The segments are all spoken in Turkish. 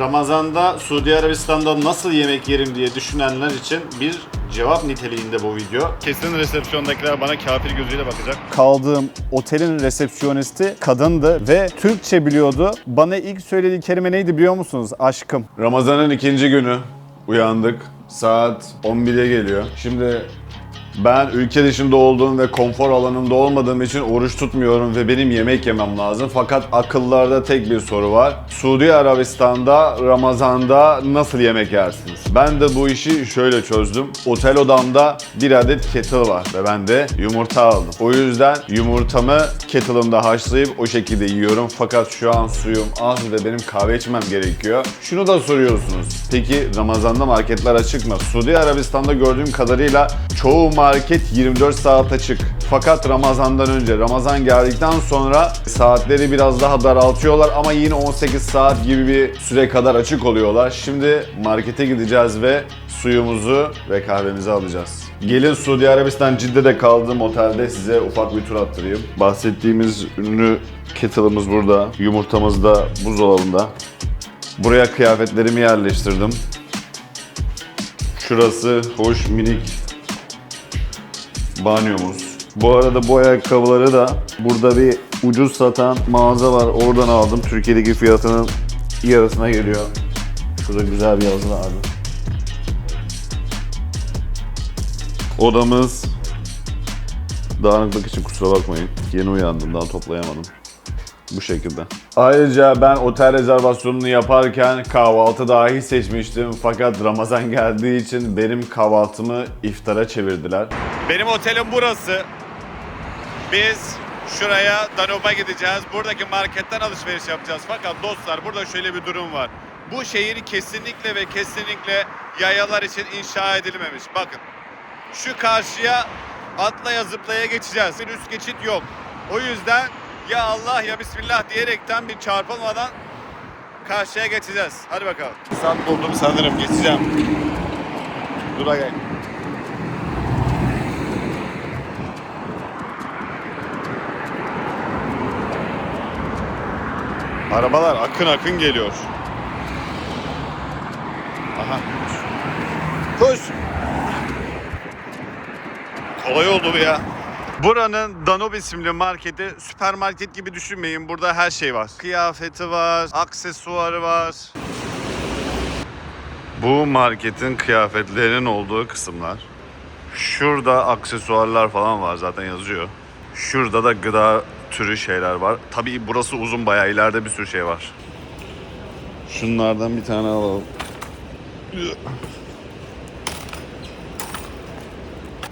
Ramazan'da Suudi Arabistan'da nasıl yemek yerim diye düşünenler için bir cevap niteliğinde bu video. Kesin resepsiyondakiler bana kafir gözüyle bakacak. Kaldığım otelin resepsiyonisti kadındı ve Türkçe biliyordu. Bana ilk söylediği kelime neydi biliyor musunuz? Aşkım. Ramazan'ın ikinci günü uyandık. Saat 11'e geliyor. Şimdi ben ülke dışında olduğum ve konfor alanımda olmadığım için oruç tutmuyorum ve benim yemek yemem lazım. Fakat akıllarda tek bir soru var. Suudi Arabistan'da Ramazan'da nasıl yemek yersiniz? Ben de bu işi şöyle çözdüm. Otel odamda bir adet kettle var ve ben de yumurta aldım. O yüzden yumurtamı kettle'ımda haşlayıp o şekilde yiyorum. Fakat şu an suyum az ve benim kahve içmem gerekiyor. Şunu da soruyorsunuz. Peki Ramazan'da marketler açık mı? Suudi Arabistan'da gördüğüm kadarıyla çoğu market 24 saat açık. Fakat Ramazan'dan önce, Ramazan geldikten sonra saatleri biraz daha daraltıyorlar ama yine 18 saat gibi bir süre kadar açık oluyorlar. Şimdi markete gideceğiz ve suyumuzu ve kahvemizi alacağız. Gelin Suudi Arabistan Cidde'de kaldığım otelde size ufak bir tur attırayım. Bahsettiğimiz ünlü kettle'ımız burada, yumurtamız da buzdolabında. Buraya kıyafetlerimi yerleştirdim. Şurası hoş minik banyomuz. Bu arada bu ayakkabıları da burada bir ucuz satan mağaza var. Oradan aldım. Türkiye'deki fiyatının yarısına geliyor. Şurada güzel bir yazı vardı. Odamız dağınıklık için kusura bakmayın. Yeni uyandım daha toplayamadım. Bu şekilde. Ayrıca ben otel rezervasyonunu yaparken kahvaltı dahi seçmiştim. Fakat Ramazan geldiği için benim kahvaltımı iftara çevirdiler. Benim otelim burası. Biz şuraya Danub'a gideceğiz. Buradaki marketten alışveriş yapacağız. Fakat dostlar burada şöyle bir durum var. Bu şehir kesinlikle ve kesinlikle yayalar için inşa edilmemiş. Bakın şu karşıya atlaya zıplaya geçeceğiz. Bir üst geçit yok. O yüzden ya Allah ya Bismillah diyerekten bir çarpılmadan karşıya geçeceğiz. Hadi bakalım. Fırsat buldum sanırım geçeceğim. Dura gel. Arabalar akın akın geliyor. Aha. Koş. Kolay oldu bu ya. Buranın Danube isimli marketi süpermarket gibi düşünmeyin. Burada her şey var. Kıyafeti var, aksesuarı var. Bu marketin kıyafetlerinin olduğu kısımlar. Şurada aksesuarlar falan var zaten yazıyor. Şurada da gıda türü şeyler var. Tabii burası uzun bayağı ileride bir sürü şey var. Şunlardan bir tane alalım.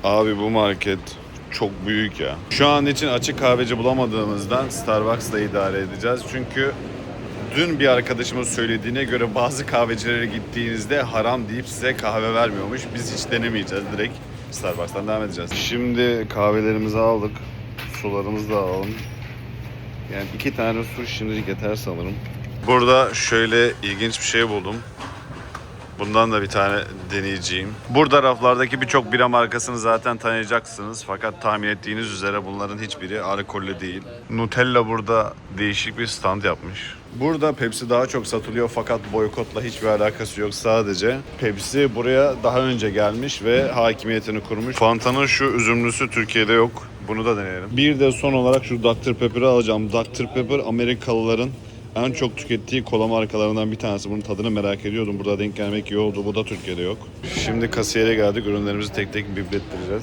Abi bu market çok büyük ya. Şu an için açık kahveci bulamadığımızdan Starbucks'la idare edeceğiz. Çünkü dün bir arkadaşımın söylediğine göre bazı kahvecilere gittiğinizde haram deyip size kahve vermiyormuş. Biz hiç denemeyeceğiz. Direkt Starbucks'tan devam edeceğiz. Şimdi kahvelerimizi aldık. Sularımızı da alalım. Yani iki tane su şimdilik yeter sanırım. Burada şöyle ilginç bir şey buldum. Bundan da bir tane deneyeceğim. Burada raflardaki birçok bira markasını zaten tanıyacaksınız. Fakat tahmin ettiğiniz üzere bunların hiçbiri alkollü değil. Nutella burada değişik bir stand yapmış. Burada Pepsi daha çok satılıyor fakat boykotla hiçbir alakası yok sadece. Pepsi buraya daha önce gelmiş ve hakimiyetini kurmuş. Fanta'nın şu üzümlüsü Türkiye'de yok. Bunu da deneyelim. Bir de son olarak şu Dr. Pepper'ı alacağım. Dr. Pepper Amerikalıların en çok tükettiği kola markalarından bir tanesi. Bunun tadını merak ediyordum. Burada denk gelmek iyi oldu. Bu da Türkiye'de yok. Şimdi kasiyere geldik. Ürünlerimizi tek tek biblettireceğiz.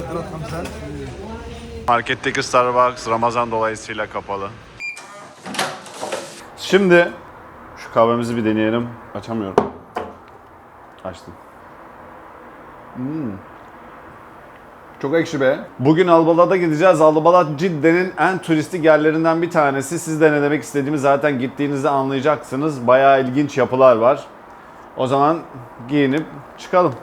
Marketteki Starbucks Ramazan dolayısıyla kapalı. Şimdi şu kahvemizi bir deneyelim. Açamıyorum. Açtım. Hmm. Çok ekşi be. Bugün Albalat'a gideceğiz. Albalat Cidde'nin en turistik yerlerinden bir tanesi. Siz de ne demek istediğimi zaten gittiğinizde anlayacaksınız. Bayağı ilginç yapılar var. O zaman giyinip çıkalım.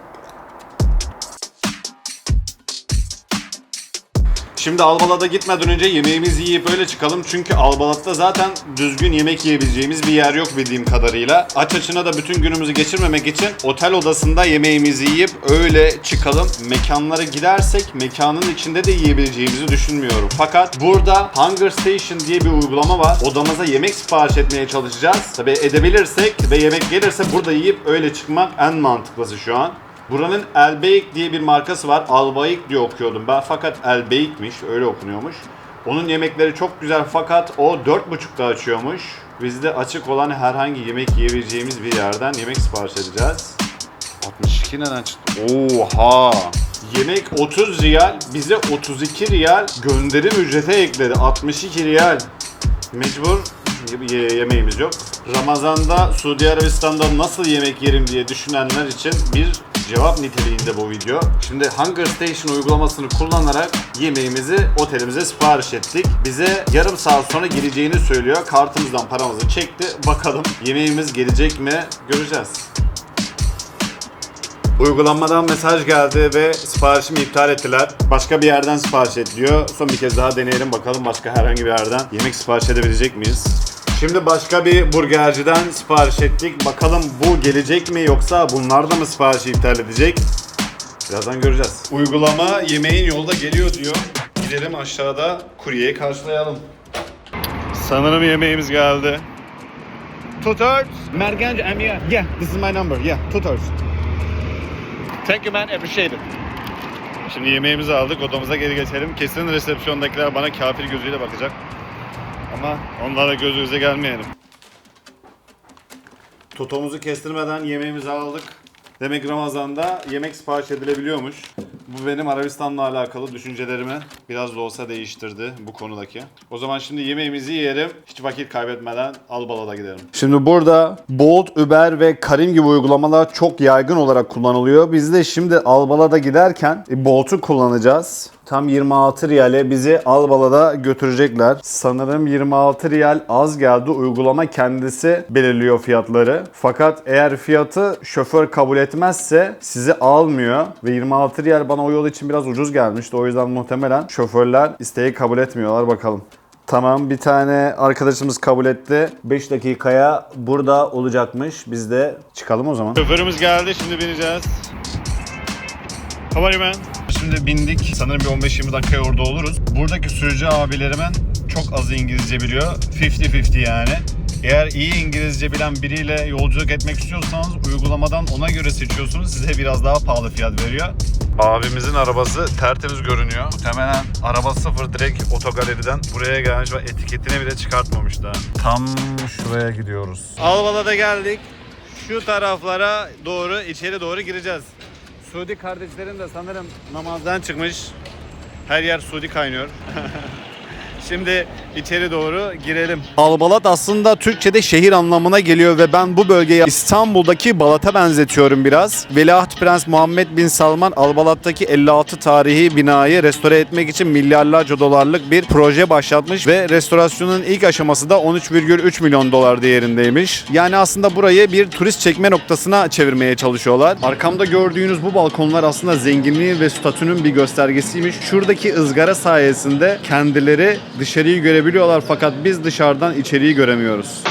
Şimdi Albalat'a gitmeden önce yemeğimizi yiyip öyle çıkalım. Çünkü Albalat'ta zaten düzgün yemek yiyebileceğimiz bir yer yok bildiğim kadarıyla. Aç açına da bütün günümüzü geçirmemek için otel odasında yemeğimizi yiyip öyle çıkalım. Mekanlara gidersek mekanın içinde de yiyebileceğimizi düşünmüyorum. Fakat burada Hunger Station diye bir uygulama var. Odamıza yemek sipariş etmeye çalışacağız. Tabii edebilirsek ve yemek gelirse burada yiyip öyle çıkmak en mantıklısı şu an. Buranın Elbeyik diye bir markası var. Albayik diye okuyordum ben fakat Elbeyik'miş öyle okunuyormuş. Onun yemekleri çok güzel fakat o 4.30'da açıyormuş. Biz de açık olan herhangi yemek yiyebileceğimiz bir yerden yemek sipariş edeceğiz. 62 neden çıktı? Oha! Yemek 30 riyal, bize 32 riyal gönderim ücrete ekledi. 62 riyal. Mecbur ye- yemeğimiz yok. Ramazan'da Suudi Arabistan'da nasıl yemek yerim diye düşünenler için bir cevap niteliğinde bu video. Şimdi Hunger Station uygulamasını kullanarak yemeğimizi otelimize sipariş ettik. Bize yarım saat sonra geleceğini söylüyor. Kartımızdan paramızı çekti. Bakalım yemeğimiz gelecek mi? Göreceğiz. Uygulamadan mesaj geldi ve siparişimi iptal ettiler. Başka bir yerden sipariş et. Son bir kez daha deneyelim bakalım başka herhangi bir yerden yemek sipariş edebilecek miyiz? Şimdi başka bir burgerciden sipariş ettik. Bakalım bu gelecek mi yoksa bunlar da mı siparişi iptal edecek? Birazdan göreceğiz. Uygulama yemeğin yolda geliyor diyor. Gidelim aşağıda kuryeyi karşılayalım. Sanırım yemeğimiz geldi. Tutars. Merganj Amia. Yeah, this is my number. Yeah, tutars. Thank you man, appreciate it. Şimdi yemeğimizi aldık, odamıza geri geçelim. Kesin resepsiyondakiler bana kafir gözüyle bakacak. Ama onlara göz göze gelmeyelim. Totomuzu kestirmeden yemeğimizi aldık. Demek Ramazan'da yemek sipariş edilebiliyormuş. Bu benim Arabistan'la alakalı düşüncelerimi biraz da olsa değiştirdi bu konudaki. O zaman şimdi yemeğimizi yiyelim. Hiç vakit kaybetmeden Albala'da gidelim. Şimdi burada Bolt, Uber ve Karim gibi uygulamalar çok yaygın olarak kullanılıyor. Biz de şimdi Albala'da giderken e, Bolt'u kullanacağız. Tam 26 riyale bizi Albala'da götürecekler. Sanırım 26 riyal az geldi. Uygulama kendisi belirliyor fiyatları. Fakat eğer fiyatı şoför kabul etmezse sizi almıyor. Ve 26 riyal bana o yol için biraz ucuz gelmişti. O yüzden muhtemelen şoförler isteği kabul etmiyorlar. Bakalım. Tamam bir tane arkadaşımız kabul etti. 5 dakikaya burada olacakmış. Biz de çıkalım o zaman. Şoförümüz geldi şimdi bineceğiz. Man? Şimdi bindik. Sanırım bir 15-20 dakikaya orada oluruz. Buradaki sürücü abilerimin çok az İngilizce biliyor. 50-50 yani. Eğer iyi İngilizce bilen biriyle yolculuk etmek istiyorsanız uygulamadan ona göre seçiyorsunuz. Size biraz daha pahalı fiyat veriyor. Abimizin arabası tertemiz görünüyor. Muhtemelen araba sıfır direkt otogaleriden buraya gelmiş ve etiketini bile çıkartmamış daha. Tam şuraya gidiyoruz. Albala'da geldik. Şu taraflara doğru, içeri doğru gireceğiz. Suudi kardeşlerim de sanırım namazdan çıkmış. Her yer Suudi kaynıyor. Şimdi içeri doğru girelim. Albalat aslında Türkçe'de şehir anlamına geliyor ve ben bu bölgeyi İstanbul'daki Balat'a benzetiyorum biraz. Veliaht Prens Muhammed Bin Salman Albalat'taki 56 tarihi binayı restore etmek için milyarlarca dolarlık bir proje başlatmış ve restorasyonun ilk aşaması da 13,3 milyon dolar değerindeymiş. Yani aslında burayı bir turist çekme noktasına çevirmeye çalışıyorlar. Arkamda gördüğünüz bu balkonlar aslında zenginliğin ve statünün bir göstergesiymiş. Şuradaki ızgara sayesinde kendileri dışarıyı görebiliyorlar fakat biz dışarıdan içeriği göremiyoruz.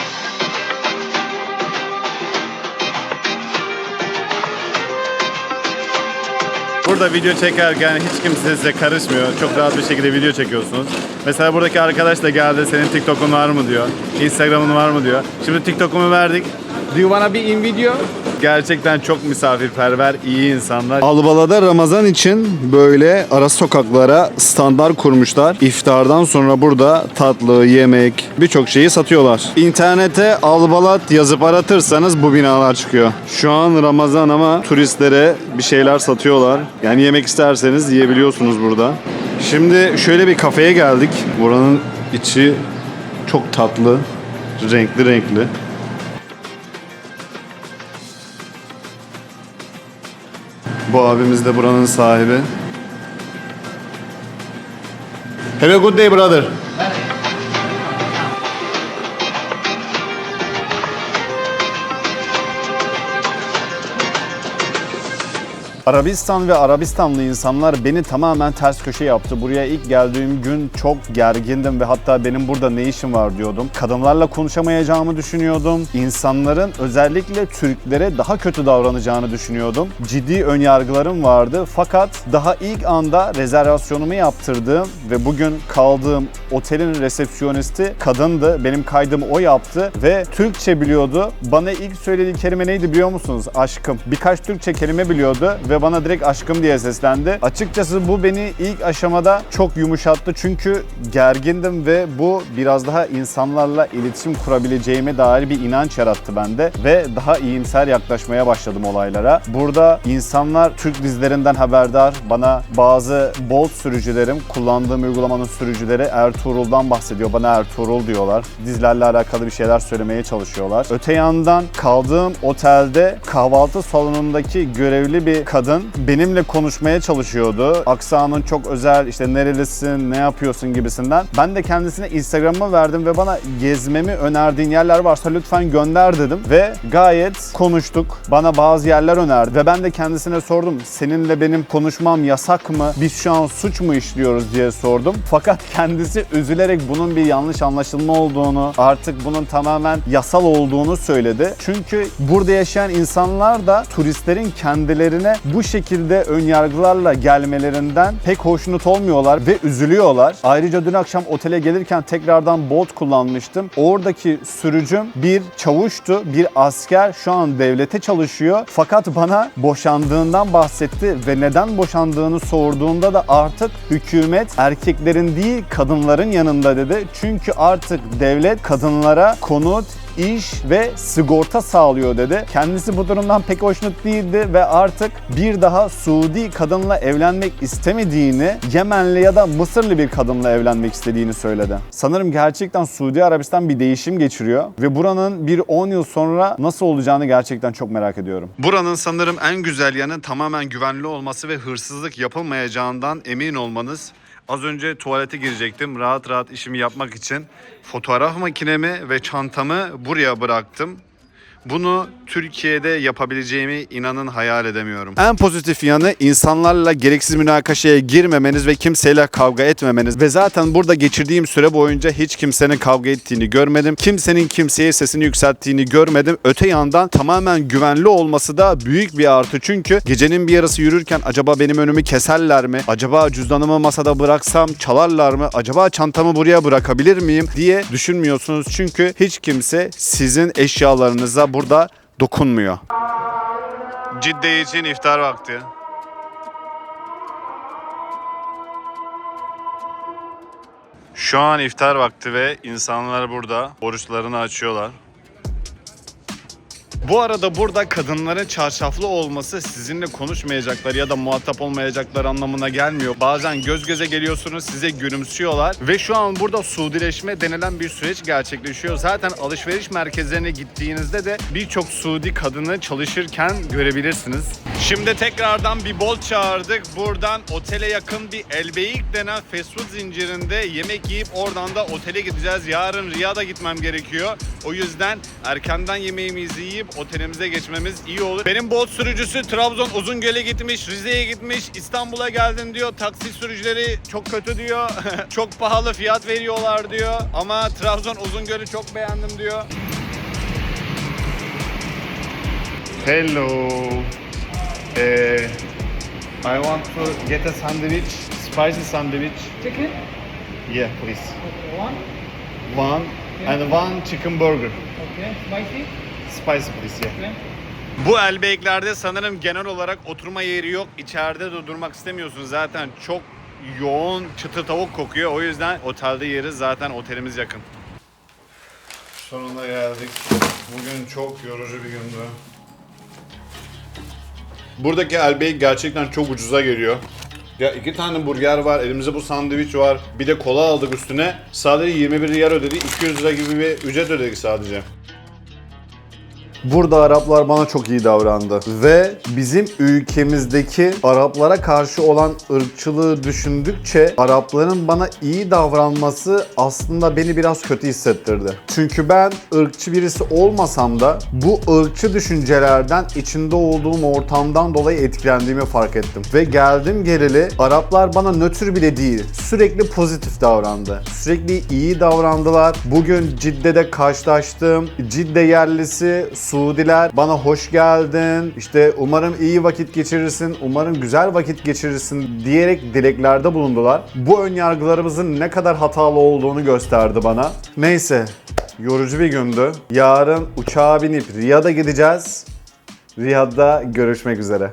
Burada video çekerken hiç kimse size karışmıyor. Çok rahat bir şekilde video çekiyorsunuz. Mesela buradaki arkadaş da geldi senin TikTok'un var mı diyor. Instagram'ın var mı diyor. Şimdi TikTok'umu verdik. Do you wanna be in video? Gerçekten çok misafirperver, iyi insanlar. Albala'da Ramazan için böyle ara sokaklara standlar kurmuşlar. İftardan sonra burada tatlı, yemek, birçok şeyi satıyorlar. İnternete Albalat yazıp aratırsanız bu binalar çıkıyor. Şu an Ramazan ama turistlere bir şeyler satıyorlar. Yani yemek isterseniz yiyebiliyorsunuz burada. Şimdi şöyle bir kafeye geldik. Buranın içi çok tatlı, renkli renkli. Bu abimiz de buranın sahibi. Have a good day brother. Arabistan ve Arabistanlı insanlar beni tamamen ters köşe yaptı. Buraya ilk geldiğim gün çok gergindim ve hatta benim burada ne işim var diyordum. Kadınlarla konuşamayacağımı düşünüyordum. İnsanların özellikle Türklere daha kötü davranacağını düşünüyordum. Ciddi önyargılarım vardı fakat daha ilk anda rezervasyonumu yaptırdığım ve bugün kaldığım otelin resepsiyonisti kadındı. Benim kaydımı o yaptı ve Türkçe biliyordu. Bana ilk söylediği kelime neydi biliyor musunuz? Aşkım. Birkaç Türkçe kelime biliyordu ve bana direkt aşkım diye seslendi. Açıkçası bu beni ilk aşamada çok yumuşattı çünkü gergindim ve bu biraz daha insanlarla iletişim kurabileceğime dair bir inanç yarattı bende ve daha iyimser yaklaşmaya başladım olaylara. Burada insanlar Türk dizilerinden haberdar. Bana bazı Bolt sürücülerim, kullandığım uygulamanın sürücüleri Ertuğrul'dan bahsediyor. Bana Ertuğrul diyorlar. Dizilerle alakalı bir şeyler söylemeye çalışıyorlar. Öte yandan kaldığım otelde kahvaltı salonundaki görevli bir kadın benimle konuşmaya çalışıyordu. Aksanın çok özel, işte nerelisin, ne yapıyorsun gibisinden. Ben de kendisine Instagram'ımı verdim ve bana gezmemi önerdiğin yerler varsa lütfen gönder dedim. Ve gayet konuştuk. Bana bazı yerler önerdi ve ben de kendisine sordum. Seninle benim konuşmam yasak mı? Biz şu an suç mu işliyoruz diye sordum. Fakat kendisi üzülerek bunun bir yanlış anlaşılma olduğunu, artık bunun tamamen yasal olduğunu söyledi. Çünkü burada yaşayan insanlar da turistlerin kendilerine bu şekilde ön yargılarla gelmelerinden pek hoşnut olmuyorlar ve üzülüyorlar. Ayrıca dün akşam otele gelirken tekrardan Bolt kullanmıştım. Oradaki sürücüm bir çavuştu, bir asker şu an devlete çalışıyor. Fakat bana boşandığından bahsetti ve neden boşandığını sorduğunda da artık hükümet erkeklerin değil kadınların yanında dedi. Çünkü artık devlet kadınlara konut, iş ve sigorta sağlıyor dedi. Kendisi bu durumdan pek hoşnut değildi ve artık bir daha Suudi kadınla evlenmek istemediğini, Yemenli ya da Mısırlı bir kadınla evlenmek istediğini söyledi. Sanırım gerçekten Suudi Arabistan bir değişim geçiriyor ve buranın bir 10 yıl sonra nasıl olacağını gerçekten çok merak ediyorum. Buranın sanırım en güzel yanı tamamen güvenli olması ve hırsızlık yapılmayacağından emin olmanız. Az önce tuvalete girecektim rahat rahat işimi yapmak için. Fotoğraf makinemi ve çantamı buraya bıraktım. Bunu Türkiye'de yapabileceğimi inanın hayal edemiyorum. En pozitif yanı insanlarla gereksiz münakaşaya girmemeniz ve kimseyle kavga etmemeniz. Ve zaten burada geçirdiğim süre boyunca hiç kimsenin kavga ettiğini görmedim. Kimsenin kimseye sesini yükselttiğini görmedim. Öte yandan tamamen güvenli olması da büyük bir artı. Çünkü gecenin bir yarısı yürürken acaba benim önümü keserler mi? Acaba cüzdanımı masada bıraksam çalarlar mı? Acaba çantamı buraya bırakabilir miyim diye düşünmüyorsunuz. Çünkü hiç kimse sizin eşyalarınıza burada dokunmuyor. Cidde için iftar vakti. Şu an iftar vakti ve insanlar burada oruçlarını açıyorlar. Bu arada burada kadınların çarşaflı olması sizinle konuşmayacaklar ya da muhatap olmayacaklar anlamına gelmiyor. Bazen göz göze geliyorsunuz size gülümsüyorlar ve şu an burada Suudileşme denilen bir süreç gerçekleşiyor. Zaten alışveriş merkezlerine gittiğinizde de birçok Suudi kadını çalışırken görebilirsiniz. Şimdi tekrardan bir bol çağırdık. Buradan otele yakın bir Elbeyik denen fast food zincirinde yemek yiyip oradan da otele gideceğiz. Yarın Riyad'a gitmem gerekiyor. O yüzden erkenden yemeğimizi yiyip otelimize geçmemiz iyi olur. Benim Bolt sürücüsü Trabzon Uzungöl'e gitmiş, Rize'ye gitmiş, İstanbul'a geldin diyor. Taksi sürücüleri çok kötü diyor. çok pahalı fiyat veriyorlar diyor. Ama Trabzon Uzungöl'ü çok beğendim diyor. Hello. Eh, I want to get a sandwich, spicy sandwich. Chicken, Yeah, please. one, One and one chicken burger. okay, spicy, Yeah. okay. Bu elbeklerde sanırım genel olarak oturma yeri yok. İçeride de durmak istemiyorsun. Zaten çok yoğun çıtır tavuk kokuyor. O yüzden otelde yeriz. Zaten otelimiz yakın. Sonunda geldik. Bugün çok yorucu bir gündü. Buradaki elbey gerçekten çok ucuza geliyor. Ya iki tane burger var, elimizde bu sandviç var. Bir de kola aldık üstüne. Sadece 21 riyal ödedik. 200 lira gibi bir ücret ödedik sadece. Burada Araplar bana çok iyi davrandı. Ve bizim ülkemizdeki Araplara karşı olan ırkçılığı düşündükçe Arapların bana iyi davranması aslında beni biraz kötü hissettirdi. Çünkü ben ırkçı birisi olmasam da bu ırkçı düşüncelerden içinde olduğum ortamdan dolayı etkilendiğimi fark ettim. Ve geldim geleli Araplar bana nötr bile değil sürekli pozitif davrandı. Sürekli iyi davrandılar. Bugün Cidde'de karşılaştığım Cidde yerlisi Suudiler bana hoş geldin. İşte umarım iyi vakit geçirirsin. Umarım güzel vakit geçirirsin diyerek dileklerde bulundular. Bu ön yargılarımızın ne kadar hatalı olduğunu gösterdi bana. Neyse yorucu bir gündü. Yarın uçağa binip Riyad'a gideceğiz. Riyad'da görüşmek üzere.